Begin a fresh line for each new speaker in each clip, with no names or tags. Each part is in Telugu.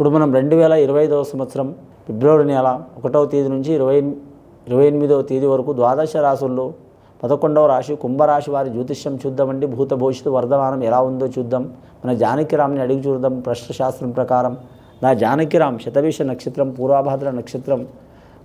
ఇప్పుడు మనం రెండు వేల ఇరవై ఐదవ సంవత్సరం ఫిబ్రవరి నెల ఒకటవ తేదీ నుంచి ఇరవై ఇరవై ఎనిమిదవ తేదీ వరకు ద్వాదశ రాశుల్లో పదకొండవ రాశి కుంభరాశి వారి జ్యోతిష్యం చూద్దామండి భూత భవిష్యత్తు వర్ధమానం ఎలా ఉందో చూద్దాం. మన జానకిరామ్ని అడిగి చూద్దాం ప్రశ్నశాస్త్రం ప్రకారం. నా జానకిరామ్ శతవిష నక్షత్రం పూర్వాభాద్ర నక్షత్రం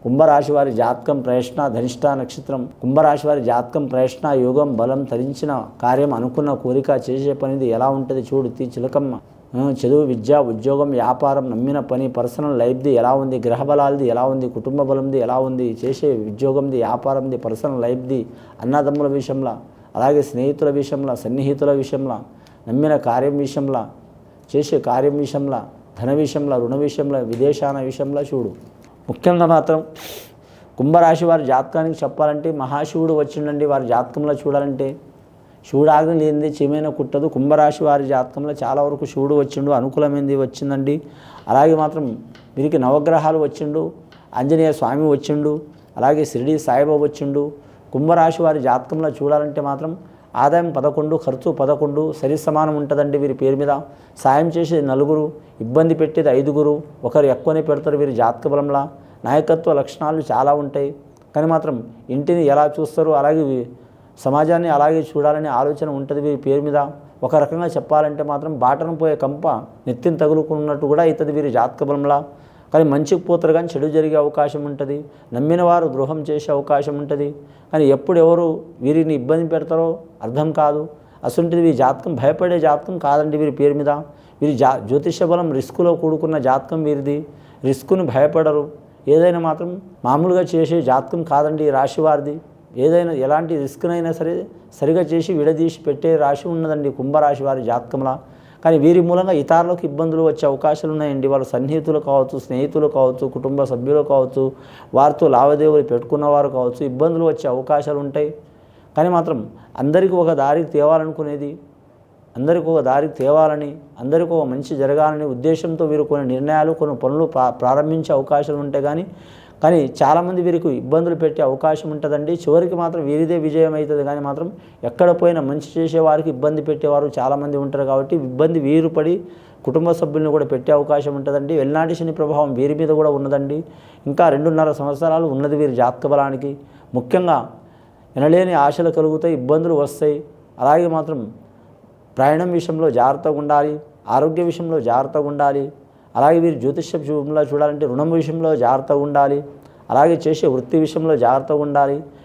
కుంభరాశి వారి జాతకం ప్రయత్న ధనిష్ట నక్షత్రం కుంభరాశి వారి జాతకం ప్రయత్న యోగం బలం తరించిన కార్యం అనుకున్న కోరిక చేసే పనిది ఎలా ఉంటుంది చూడు తీ చిలకమ్మ. చదువు విద్య ఉద్యోగం వ్యాపారం నమ్మిన పని పర్సనల్ లైఫ్ది ఎలా ఉంది గ్రహ బలాలది ఎలా ఉంది కుటుంబ బలంది ఎలా ఉంది చేసే ఉద్యోగంది వ్యాపారంది పర్సనల్ లైఫ్ది అన్నదమ్ముల విషయంలో అలాగే స్నేహితుల విషయంలో సన్నిహితుల విషయంలో నమ్మిన కార్యం విషయంలో చేసే కార్యం విషయంలో ధన విషయంలో రుణ విషయంలో విదేశాన విషయంలో చూడు. ముఖ్యంగా మాత్రం కుంభరాశి వారి జాతకానికి చెప్పాలంటే మహాశివుడు వచ్చిండండి వారి జాతకంలో చూడాలంటే శివుడాగ్ని లేనిదే లేనిది కుట్టదు. కుంభరాశి వారి జాతకంలో చాలా వరకు శివుడు వచ్చిండు. అనుకూలమైనది వచ్చిందండి. అలాగే మాత్రం వీరికి నవగ్రహాలు వచ్చిండు. ఆంజనేయ స్వామి వచ్చిండు. అలాగే షిరిడి సాయిబాబు వచ్చిండు. కుంభరాశి వారి జాతకంలో చూడాలంటే మాత్రం ఆదాయం పదకొండు ఖర్చు పదకొండు సరి సమానం ఉంటుందండి వీరి పేరు మీద. సాయం చేసేది నలుగురు ఇబ్బంది పెట్టేది ఐదుగురు ఒకరు ఎక్కువనే పెడతారు వీరి జాతక బలంలా. నాయకత్వ లక్షణాలు చాలా ఉంటాయి. కానీ మాత్రం ఇంటిని ఎలా చూస్తారు? అలాగే సమాజాన్ని అలాగే చూడాలనే ఆలోచన ఉంటుంది వీరి పేరు మీద. ఒక రకంగా చెప్పాలంటే మాత్రం బాటను పోయే కంప నెత్తిని తగులుకున్నట్టు కూడా అవుతుంది వీరి జాతక బలంలా కానీ మంచికి పోతారు కానీ చెడు జరిగే అవకాశం ఉంటుంది. నమ్మిన వారు ద్రోహం చేసే అవకాశం ఉంటుంది. కానీ ఎప్పుడు ఎవరు వీరిని ఇబ్బంది పెడతారో అర్థం కాదు. అసలుంటిది వీరి జాతకం భయపడే జాతకం కాదండి వీరి పేరు మీద. వీరి జా జ్యోతిష బలం రిస్కులో కూడుకున్న జాతకం వీరిది. రిస్కును భయపడరు. ఏదైనా మాత్రం మామూలుగా చేసే జాతకం కాదండి ఈ రాశి వారిది. ఏదైనా ఎలాంటి రిస్క్నైనా సరే సరిగా చేసి విడదీసి పెట్టే రాశి ఉన్నదండి కుంభరాశి వారి జాతకంలా. కానీ వీరి మూలంగా ఇతరులకు ఇబ్బందులు వచ్చే అవకాశాలు ఉన్నాయండి. వాళ్ళ సన్నిహితులు కావచ్చు స్నేహితులు కావచ్చు కుటుంబ సభ్యులు కావచ్చు వారితో లావాదేవీలు పెట్టుకున్నవారు కావచ్చు ఇబ్బందులు వచ్చే అవకాశాలు ఉంటాయి. కానీ మాత్రం అందరికీ ఒక దారికి తేవాలనుకునేది అందరికీ ఒక దారికి తేవాలని అందరికీ ఒక మంచి జరగాలని ఉద్దేశంతో వీరు కొన్ని నిర్ణయాలు కొన్ని పనులు ప్రారంభించే అవకాశాలు ఉంటాయి కానీ కానీ చాలామంది వీరికి ఇబ్బందులు పెట్టే అవకాశం ఉంటుందండి. చివరికి మాత్రం వీరిదే విజయం అవుతుంది కానీ మాత్రం ఎక్కడ పోయినా మంచి చేసేవారికి ఇబ్బంది పెట్టేవారు చాలామంది ఉంటారు కాబట్టి ఇబ్బంది వీరు పడి కుటుంబ సభ్యులను కూడా పెట్టే అవకాశం ఉంటుందండి. వెల్నాటి శని ప్రభావం వీరి మీద కూడా ఉన్నదండి. ఇంకా రెండున్నర సంవత్సరాలు ఉన్నది వీరి జాతక బలానికి. ముఖ్యంగా వినలేని ఆశలు కలుగుతాయి ఇబ్బందులు వస్తాయి. అలాగే మాత్రం ప్రయాణం విషయంలో జాగ్రత్తగా ఉండాలి ఆరోగ్య విషయంలో జాగ్రత్తగా ఉండాలి అలాగే వీరు జ్యోతిష్య విషయంలో చూడాలంటే రుణం విషయంలో జాగ్రత్తగా ఉండాలి. అలాగే చేసే వృత్తి విషయంలో జాగ్రత్తగా ఉండాలి.